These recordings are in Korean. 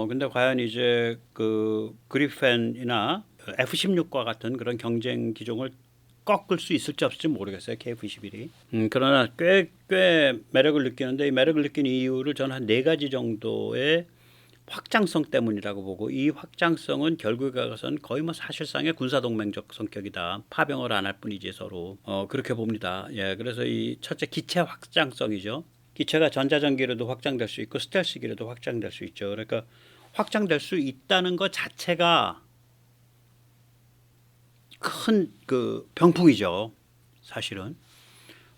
어 근데 과연 이제 그 그리펜이나 F-16과 같은 그런 경쟁 기종을 꺾을 수 있을지 없을지 모르겠어요. KF-21이. 음, 그러나 꽤 꽤 매력을 느끼는데 이 매력을 느끼는 이유를 저는 한 네 가지 정도의 확장성 때문이라고 보고 이 확장성은 결국에 가서는 거의 뭐 사실상의 군사 동맹적 성격이다. 파병을 안 할 뿐이지 서로 어, 그렇게 봅니다. 예, 그래서 이 첫째 기체 확장성이죠. 기체가 전자전기로도 확장될 수 있고 스텔스기로도 확장될 수 있죠. 그러니까 확장될 수 있다는 것 자체가 큰 그 병풍이죠. 사실은.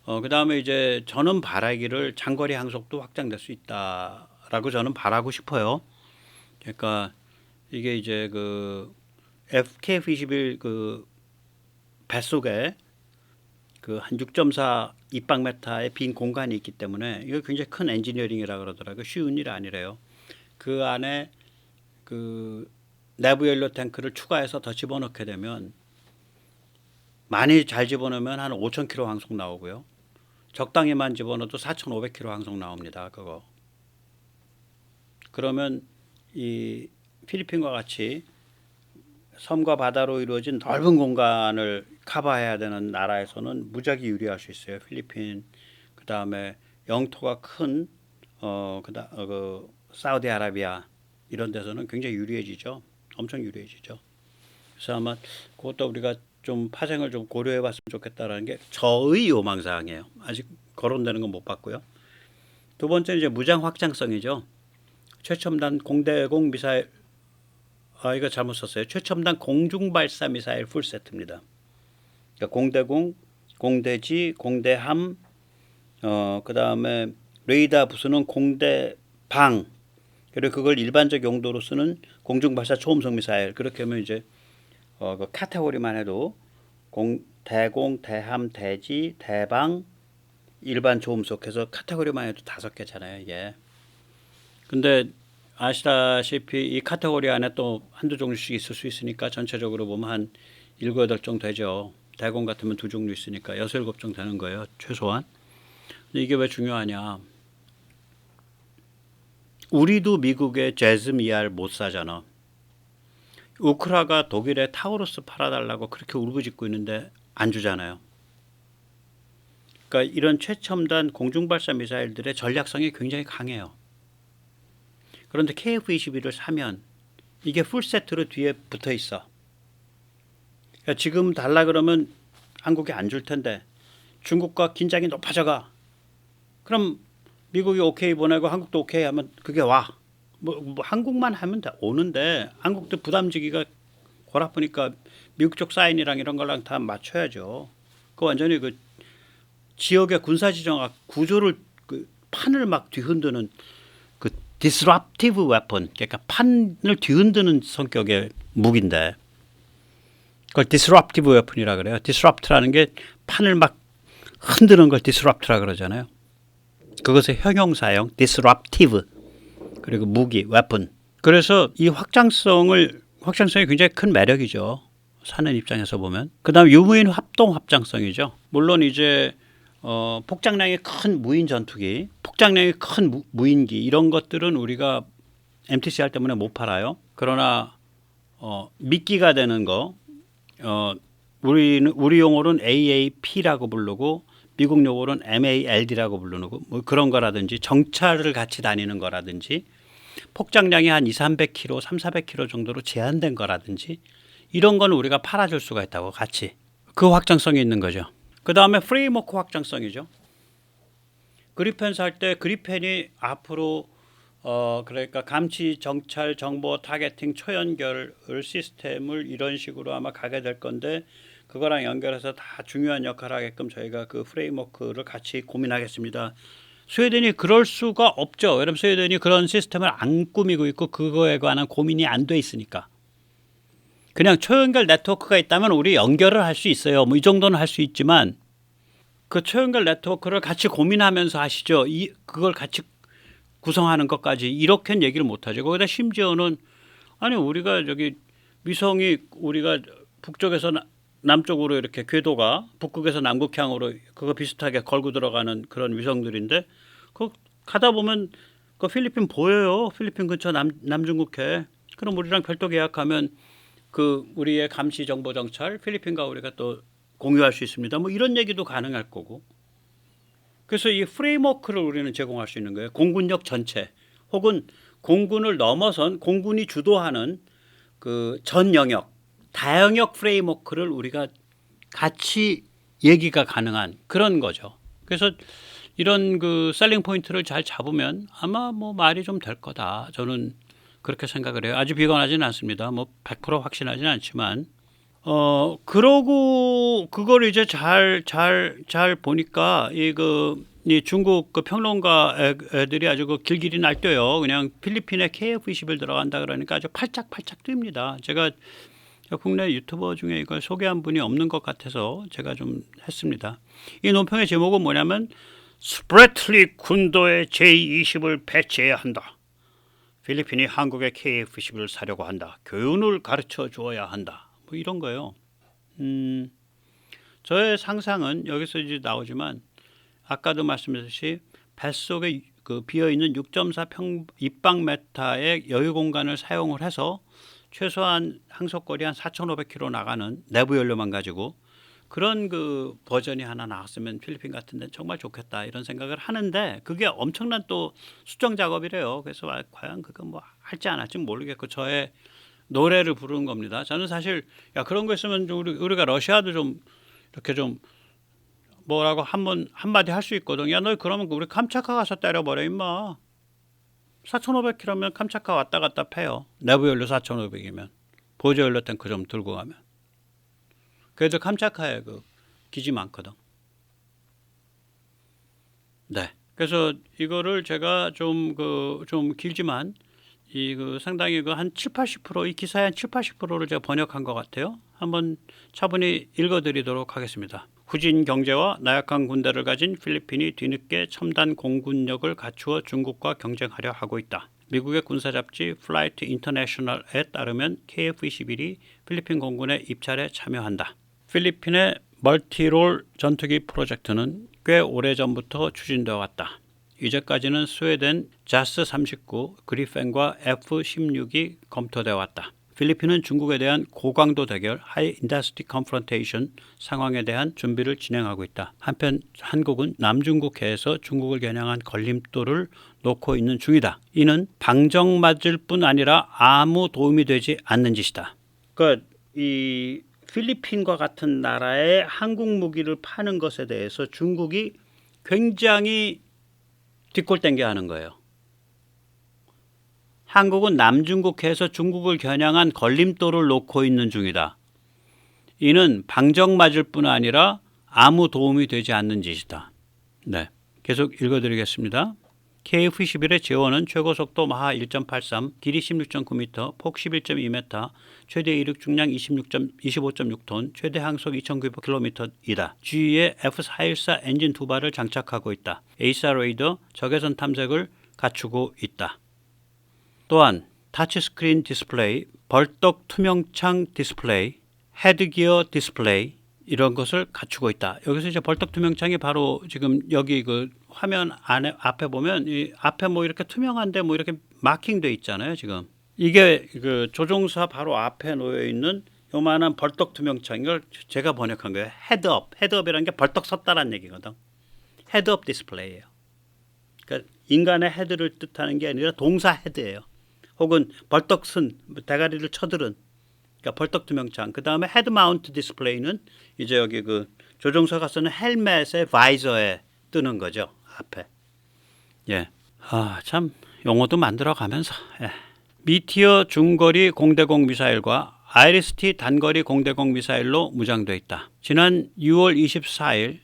어, 그 다음에 이제 저는 바라기를 장거리 항속도 확장될 수 있다라고 저는 바라고 싶어요. 그러니까 이게 이제 그 FKF-21 그 뱃속에 그 한 6.4 입방메타의 빈 공간이 있기 때문에 이거 굉장히 큰 엔지니어링이라 그러더라고요. 쉬운 일이 아니래요. 그 안에 그 내부 연료 탱크를 추가해서 더 집어넣게 되면 많이 잘 집어넣으면 한 5,000km 항속 나오고요. 적당히만 집어넣어도 4,500km 항속 나옵니다. 그거. 그러면 이 필리핀과 같이 섬과 바다로 이루어진 넓은 공간을 커버해야 되는 나라에서는 무지하게 유리할 수 있어요. 필리핀 그 다음에 영토가 큰 어, 그다 어, 그 사우디아라비아 이런 데서는 굉장히 유리해지죠. 엄청 유리해지죠. 그래서 아마 그것도 우리가 좀 파생을 좀 고려해 봤으면 좋겠다라는 게 저의 요망 사항이에요. 아직 거론되는 건 못 봤고요. 두 번째는 이제 무장 확장성이죠. 최첨단 공대공 미사일 아 이거 잘못 썼어요. 최첨단 공중 발사 미사일 풀 세트입니다. 그러니까 공대공, 공대지, 공대함, 어 그다음에 레이더 부수는 공대방 그리고 그걸 일반적 용도로 쓰는 공중 발사 초음속 미사일 그렇게 하면 이제 어, 그 카테고리만 해도 공, 대공, 대함, 대지, 대방, 일반 조음속 해서 카테고리만 해도 다섯 개잖아요. 이게. 근데 아시다시피 이 카테고리 안에 또 한두 종류씩 있을 수 있으니까 전체적으로 보면 한 일곱 여덟 정도 되죠. 대공 같으면 두 종류 있으니까 여섯 일곱 정도 되는 거예요. 최소한. 근데 이게 왜 중요하냐. 우리도 미국의 ER 못 사잖아. 우크라가 독일에 타우루스 팔아달라고 그렇게 울부짖고 있는데 안 주잖아요. 그러니까 이런 최첨단 공중발사 미사일들의 전략성이 굉장히 강해요. 그런데 KF-21을 사면 이게 풀세트로 뒤에 붙어 있어. 그러니까 지금 달라 그러면 한국이 안줄 텐데 중국과 긴장이 높아져가. 그럼 미국이 오케이 보내고 한국도 오케이 하면 그게 와. 뭐, 뭐 한국만 하면 다 오는데 한국도 부담지기가 골 아프니까 미국 쪽 사인이랑 이런 거랑 다 맞춰야죠. 그 완전히 그 지역의 군사 지정학 구조를 그 판을 막 뒤흔드는 그 disruptive weapon 그러니까 판을 뒤흔드는 성격의 무기인데 그걸 disruptive weapon이라 그래요. disrupt라는 게 판을 막 흔드는 걸 disrupt라 그러잖아요. 그것의 형용사형 disruptive 그리고 무기, 웨폰. 그래서 이 확장성을 확장성이 굉장히 큰 매력이죠. 사는 입장에서 보면. 그다음 유무인 합동 확장성이죠. 물론 이제 어, 폭장량이 큰 무인 전투기, 폭장량이 큰 무, 무인기 이런 것들은 우리가 MTCR 때문에 못 팔아요. 그러나 어, 미끼가 되는 거, 어, 우리는 우리 용어로는 AAP라고 부르고 미국 용어로는 MALD라고 부르는 거, 뭐 그런 거라든지 정찰을 같이 다니는 거라든지 폭장량이 한 2, 300kg, 3, 400kg 정도로 제한된 거라든지 이런 거는 우리가 팔아줄 수가 있다고 같이 그 확장성이 있는 거죠. 그 다음에 프레임워크 확장성이죠. 그리펜 살 때 그리펜이 앞으로 어 그러니까 감시, 정찰, 정보, 타겟팅, 초연결 시스템을 이런 식으로 아마 가게 될 건데 그거랑 연결해서 다 중요한 역할을 하게끔 저희가 그 프레임워크를 같이 고민하겠습니다. 스웨덴이 그럴 수가 없죠. 왜냐면 스웨덴이 그런 시스템을 안 꾸미고 있고 그거에 관한 고민이 안 돼 있으니까. 그냥 초연결 네트워크가 있다면 우리 연결을 할 수 있어요. 뭐 이 정도는 할 수 있지만 그 초연결 네트워크를 같이 고민하면서 하시죠. 이 그걸 같이 구성하는 것까지 이렇게는 얘기를 못 하죠. 거기다 심지어는 아니 우리가 저기 위성이 우리가 북쪽에서 나, 남쪽으로 이렇게 궤도가 북극에서 남극향으로 그거 비슷하게 걸고 들어가는 그런 위성들인데 그 가다 보면 그 필리핀 보여요. 필리핀 근처 남 남중국해. 그럼 우리랑 별도 계약하면 그 우리의 감시 정보 정찰 필리핀과 우리가 또 공유할 수 있습니다. 뭐 이런 얘기도 가능할 거고. 그래서 이 프레임워크를 우리는 제공할 수 있는 거예요. 공군력 전체 혹은 공군을 넘어선 공군이 주도하는 그 전 영역 다영역 프레임워크를 우리가 같이 얘기가 가능한 그런 거죠. 그래서 이런 그 셀링 포인트를 잘 잡으면 아마 뭐 말이 좀 될 거다. 저는 그렇게 생각을 해요. 아주 비관하지는 않습니다. 뭐 100% 확신하지는 않지만 어 그러고 그걸 이제 잘 잘 잘 보니까 이그 이 중국 그 평론가 애, 애들이 아주 그 길길이 날뛰어요. 그냥 필리핀에 KF-21 들어간다 그러니까 아주 팔짝팔짝 뜁니다. 제가 국내 유튜버 중에 이걸 소개한 분이 없는 것 같아서 제가 좀 했습니다. 이 논평의 제목은 뭐냐면 스프레틀리 군도의 J-20을 배치해야 한다. 필리핀이 한국의 KF-21을 사려고 한다. 교훈을 가르쳐 주어야 한다. 뭐 이런 거예요. 음, 저의 상상은 여기서 이제 나오지만 아까도 말씀드렸듯이 뱃속에 그 비어 있는 6.4 평 입방 메타의 여유 공간을 사용을 해서 최소한 항속거리 한 4,500km 나가는 내부 연료만 가지고 그런 그 버전이 하나 나왔으면 필리핀 같은 데는 정말 좋겠다 이런 생각을 하는데 그게 엄청난 또 수정 작업이래요. 그래서 아, 과연 그거 뭐 할지 안 할지 모르겠고 저의 노래를 부르는 겁니다. 저는 사실 야 그런 거 있으면 좀 우리, 우리가 러시아도 좀 이렇게 좀 뭐라고 한번 한마디 할 수 있거든. 야 너 그러면 우리 캄차카 가서 때려버려 임마. 4,500km면 캄차카 왔다 갔다 패요. 내부 연료 4,500이면 보조 연료 탱크 좀 들고 가면. 그래도 캄차카에 그 기지 많거든. 네. 그래서 이거를 제가 좀 그 좀 길지만 이 그 상당히 그 한 7, 80%이 기사의 한 7, 80%를 제가 번역한 것 같아요. 한번 차분히 읽어드리도록 하겠습니다. 후진 경제와 나약한 군대를 가진 필리핀이 뒤늦게 첨단 공군력을 갖추어 중국과 경쟁하려 하고 있다. 미국의 군사 잡지 플라이트 인터내셔널에 따르면 KF-21이 필리핀 공군의 입찰에 참여한다. 필리핀의 멀티롤 전투기 프로젝트는 꽤 오래전부터 추진되어 왔다. 이제까지는 스웨덴 자스 39 그리펜과 F-16이 검토되어 왔다. 필리핀은 중국에 대한 고강도 대결 하이 인더스티 컨프런테이션 상황에 대한 준비를 진행하고 있다. 한편 한국은 남중국해에서 중국을 겨냥한 걸림돌을 놓고 있는 중이다. 이는 방정맞을 뿐 아니라 아무 도움이 되지 않는 짓이다. 그러니까 이 필리핀과 같은 나라에 한국 무기를 파는 것에 대해서 중국이 굉장히 뒷골 땡겨 하는 거예요. 한국은 남중국해에서 중국을 겨냥한 걸림돌을 놓고 있는 중이다. 이는 방정맞을 뿐 아니라 아무 도움이 되지 않는 짓이다. 네, 계속 읽어드리겠습니다. KF-21의 재원은 최고 속도 마하 1.83, 길이 16.9m, 폭 11.2m, 최대 이륙 중량 26. 25.6톤, 최대 항속 2,900km이다. 주위에 F-414 엔진 두 발을 장착하고 있다. 에이사 레이더 적외선 탐색을 갖추고 있다. 또한 타치스크린 디스플레이, 벌떡 투명창 디스플레이, 헤드기어 디스플레이 이런 것을 갖추고 있다. 여기서 이제 벌떡 투명창이 바로 지금 여기 그 화면 안에 앞에 보면 이 앞에 뭐 이렇게 투명한데 뭐 이렇게 마킹돼 있잖아요. 지금 이게 그 조종사 바로 앞에 놓여 있는 요만한 벌떡 투명창 이걸 제가 번역한 거예요. 헤드업, 헤드업이라는 게 벌떡 섰다라는 얘기거든. 헤드업 디스플레이예요. 그러니까 인간의 헤드를 뜻하는 게 아니라 동사 헤드예요. 혹은 벌떡 쓴 대가리를 쳐들은 그러니까 벌떡 투명창. 그 다음에 헤드 마운트 디스플레이는 이제 여기 그 조종사가 쓰는 헬멧의 바이저에 뜨는 거죠. 앞에. 예. 아, 참 용어도 만들어 가면서. 예. 미티어 중거리 공대공 미사일과 아이리스티 단거리 공대공 미사일로 무장돼 있다. 지난 6월 24일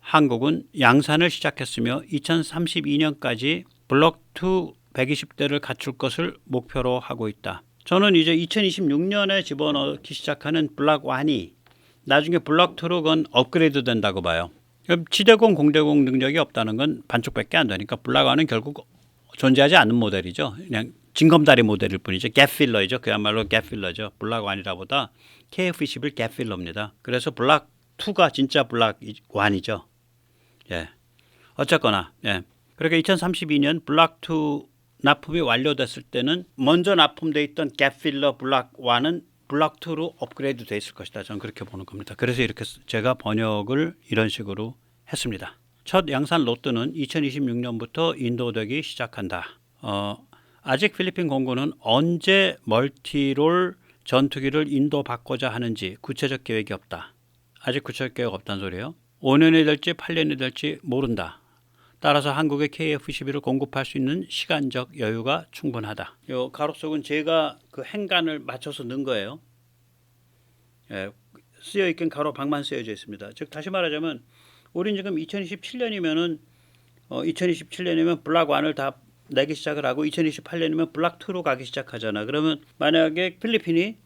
한국은 양산을 시작했으며 2032년까지 블록 2 120대를 갖출 것을 목표로 하고 있다. 저는 이제 2026년에 집어넣기 시작하는 블락 1이 나중에 블락 2로 건 업그레이드 된다고 봐요. 지대공 공대공 능력이 없다는 건 반쪽밖에 안 되니까 블락 1은 결국 존재하지 않는 모델이죠. 그냥 징검다리 모델일 뿐이죠. 갭필러이죠. 그야말로 갭필러죠. 블락 1이라보다 KF-21 갭필러입니다. 그래서 블락 2가 진짜 블락 1이죠. 예. 어쨌거나 예. 그러니까 2032년 블락 2 납품이 완료됐을 때는 먼저 납품돼 있던 갭필러 블락 1은 블락 2로 업그레이드 돼 있을 것이다. 저는 그렇게 보는 겁니다. 그래서 이렇게 제가 번역을 이런 식으로 했습니다. 첫 양산 로트는 2026년부터 인도되기 시작한다. 어, 아직 필리핀 공군은 언제 멀티롤 전투기를 인도받고자 하는지 구체적 계획이 없다. 아직 구체적 계획 없다는 소리예요. 5년이 될지 8년이 될지 모른다. 따라서 한국의 KF-21을 공급할 수 있는 시간적 여유가 충분하다. 요 가로속은 제가 그 행간을 맞춰서 넣은 거예요. 예, 쓰여 있긴 가로 방만 쓰여져 있습니다. 즉 다시 말하자면 우린 지금 2027년이면은 어, 2027년이면 블락 1을 다 내기 시작을 하고 2028년이면 블락 2로 가기 시작하잖아. 그러면 만약에 필리핀이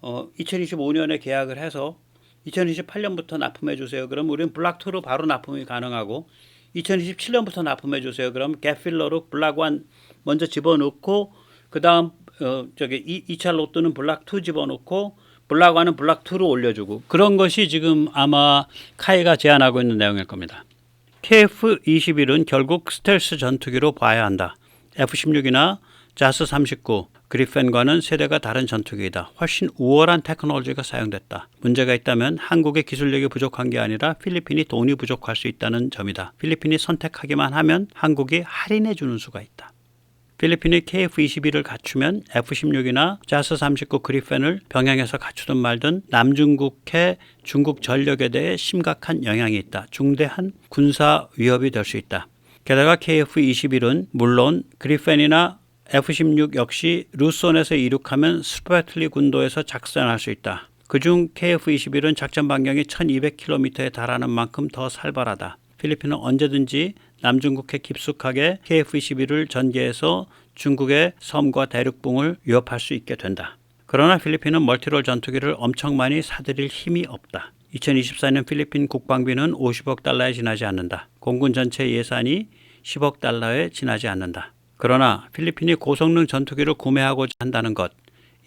어, 2025년에 계약을 해서 2028년부터 납품해 주세요. 그럼 우리는 블락 2로 바로 납품이 가능하고 2027년부터 납품해 주세요. 그럼 갭필러로 블락 1 먼저 집어넣고 그다음 어, 저기 이, 2차 로또는 블락 2 집어넣고 블락 1은 블락 2로 올려주고 그런 것이 지금 아마 카이가 제안하고 있는 내용일 겁니다. KF-21은 결국 스텔스 전투기로 봐야 한다. F-16이나 자스 39, 그리펜과는 세대가 다른 전투기이다. 훨씬 우월한 테크놀로지가 사용됐다. 문제가 있다면 한국의 기술력이 부족한 게 아니라 필리핀이 돈이 부족할 수 있다는 점이다. 필리핀이 선택하기만 하면 한국이 할인해 주는 수가 있다. 필리핀이 KF-21을 갖추면 F-16이나 자스 39 그리펜을 병행해서 갖추든 말든 남중국해 중국 전력에 대해 심각한 영향이 있다. 중대한 군사 위협이 될 수 있다. 게다가 KF-21은 물론 그리펜이나 F-16 역시 루손에서 이륙하면 스파틀리 군도에서 작전할 수 있다. 그중 KF-21은 작전 반경이 1200km에 달하는 만큼 더 살벌하다. 필리핀은 언제든지 남중국해 깊숙하게 KF-21을 전개해서 중국의 섬과 대륙붕을 위협할 수 있게 된다. 그러나 필리핀은 멀티롤 전투기를 엄청 많이 사들일 힘이 없다. 2024년 필리핀 국방비는 50억 달러에 지나지 않는다. 공군 전체 예산이 10억 달러에 지나지 않는다. 그러나 필리핀이 고성능 전투기를 구매하고자 한다는 것,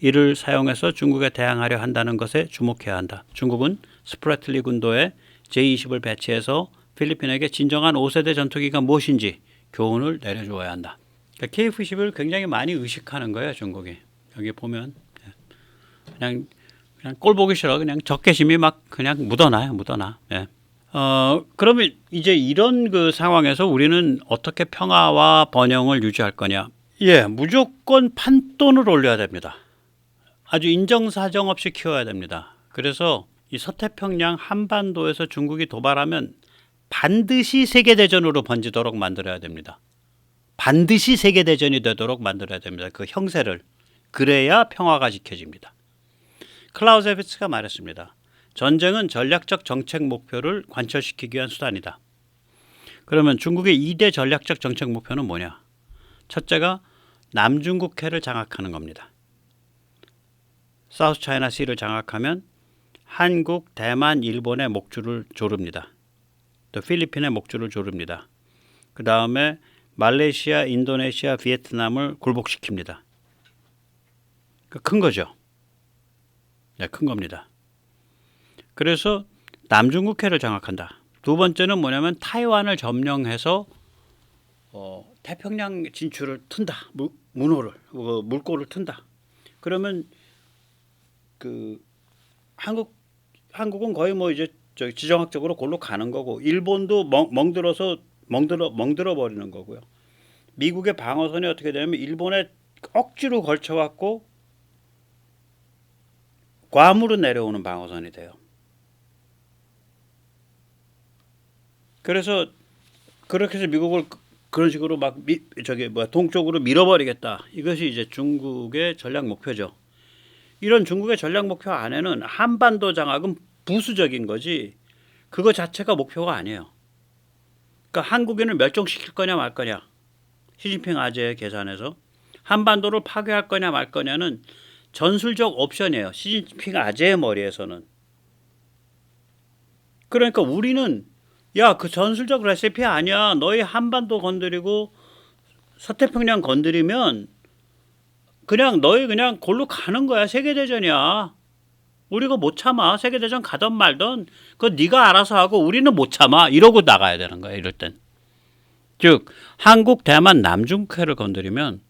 이를 사용해서 중국에 대항하려 한다는 것에 주목해야 한다. 중국은 스프라틀리 군도에 제20을 배치해서 필리핀에게 진정한 5세대 전투기가 무엇인지 교훈을 내려주어야 한다. 그러니까 KF-21을 굉장히 많이 의식하는 거예요, 중국이. 여기 보면 그냥 그냥 꼴 보기 싫어. 그냥 적개심이 막 그냥 묻어나요, 묻어나. 예. 어, 그러면 이제 이런 그 상황에서 우리는 어떻게 평화와 번영을 유지할 거냐? 예, 무조건 판돈을 올려야 됩니다. 아주 인정사정 없이 키워야 됩니다. 그래서 이 서태평양 한반도에서 중국이 도발하면 반드시 세계대전으로 번지도록 만들어야 됩니다. 반드시 세계대전이 되도록 만들어야 됩니다. 그 형세를. 그래야 평화가 지켜집니다. 클라우제비츠가 말했습니다. 전쟁은 전략적 정책 목표를 관철시키기 위한 수단이다. 그러면 중국의 2대 전략적 정책 목표는 뭐냐? 첫째가 남중국해를 장악하는 겁니다. 사우스 차이나 시를 장악하면 한국, 대만, 일본의 목줄을 조릅니다. 또 필리핀의 목줄을 조릅니다. 그 다음에 말레이시아, 인도네시아, 비에트남을 굴복시킵니다. 그큰 거죠. 네, 큰 겁니다. 그래서 남중국해를 장악한다. 두 번째는 뭐냐면 타이완을 점령해서 어, 태평양 진출을 튼다. 물, 문호를 어, 물꼬를 튼다. 그러면 그 한국 한국은 거의 뭐 이제 저 지정학적으로 골로 가는 거고 일본도 멍, 멍들어서 멍들어 멍들어 버리는 거고요. 미국의 방어선이 어떻게 되냐면 일본에 억지로 걸쳐 갖고 괌으로 내려오는 방어선이 돼요. 그래서 그렇게 해서 미국을 그- 그런 식으로 막 미, 저기 뭐 동쪽으로 밀어버리겠다. 이것이 이제 중국의 전략 목표죠. 이런 중국의 전략 목표 안에는 한반도 장악은 부수적인 거지 그거 자체가 목표가 아니에요. 그러니까 한국인을 멸종시킬 거냐 말 거냐 시진핑 아재의 계산에서 한반도를 파괴할 거냐 말 거냐는 전술적 옵션이에요. 시진핑 아재의 머리에서는. 그러니까 우리는 야 그 전술적 레시피 아니야. 너희 한반도 건드리고 서태평양 건드리면 그냥 너희 그냥 골로 가는 거야. 세계대전이야. 우리가 못 참아. 세계대전 가던 말던 그거 네가 알아서 하고 우리는 못 참아. 이러고 나가야 되는 거야. 이럴 땐. 즉 한국, 대만, 남중국해를 건드리면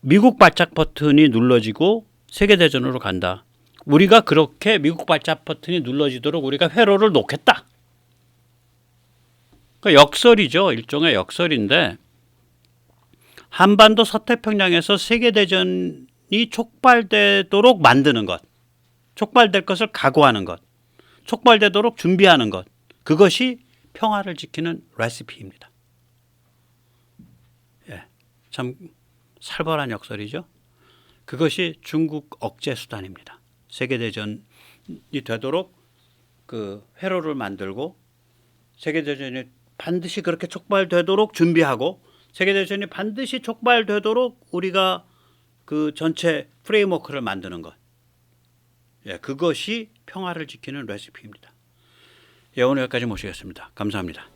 미국 발작 버튼이 눌러지고 세계 대전으로 간다. 우리가 그렇게 미국 발작 버튼이 눌러지도록 우리가 회로를 놓겠다. 그 역설이죠. 일종의 역설인데 한반도 서태평양에서 세계 대전이 촉발되도록 만드는 것, 촉발될 것을 각오하는 것, 촉발되도록 준비하는 것, 그것이 평화를 지키는 레시피입니다. 예, 참 살벌한 역설이죠. 그것이 중국 억제 수단입니다. 세계 대전이 되도록 그 회로를 만들고 세계 대전이 반드시 그렇게 촉발되도록 준비하고 세계 대전이 반드시 촉발되도록 우리가 그 전체 프레임워크를 만드는 것. 예, 그것이 평화를 지키는 레시피입니다. 예, 오늘 여기까지 모시겠습니다. 감사합니다.